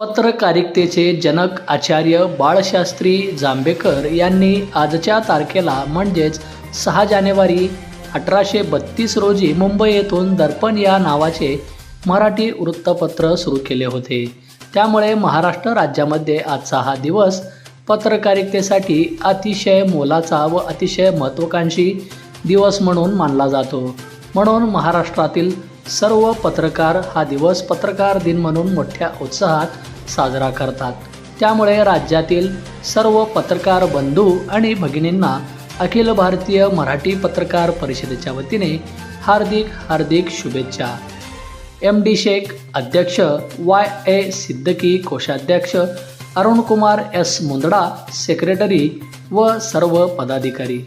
पत्रकारितेचे जनक आचार्य बाळशास्त्री जांभेकर यांनी आजच्या तारखेला म्हणजेच सहा जानेवारी अठराशे बत्तीस रोजी मुंबई येथून दर्पण या नावाचे मराठी वृत्तपत्र सुरू केले होते. त्यामुळे महाराष्ट्र राज्यामध्ये आजचा हा दिवस पत्रकारितेसाठी अतिशय मोलाचा व अतिशय महत्त्वाकांक्षी दिवस म्हणून मानला जातो. म्हणून महाराष्ट्रातील सर्व पत्रकार हा दिवस पत्रकार दिन म्हणून मोठ्या उत्साहात साजरा करतात. त्यामुळे राज्यातील सर्व पत्रकार बंधू आणि भगिनींना अखिल भारतीय मराठी पत्रकार परिषदेच्या वतीने हार्दिक हार्दिक शुभेच्छा. एम डी शेख अध्यक्ष वाय ए सिद्दकी कोषाध्यक्ष अरुणकुमार एस मुंदडा सेक्रेटरी व सर्व पदाधिकारी.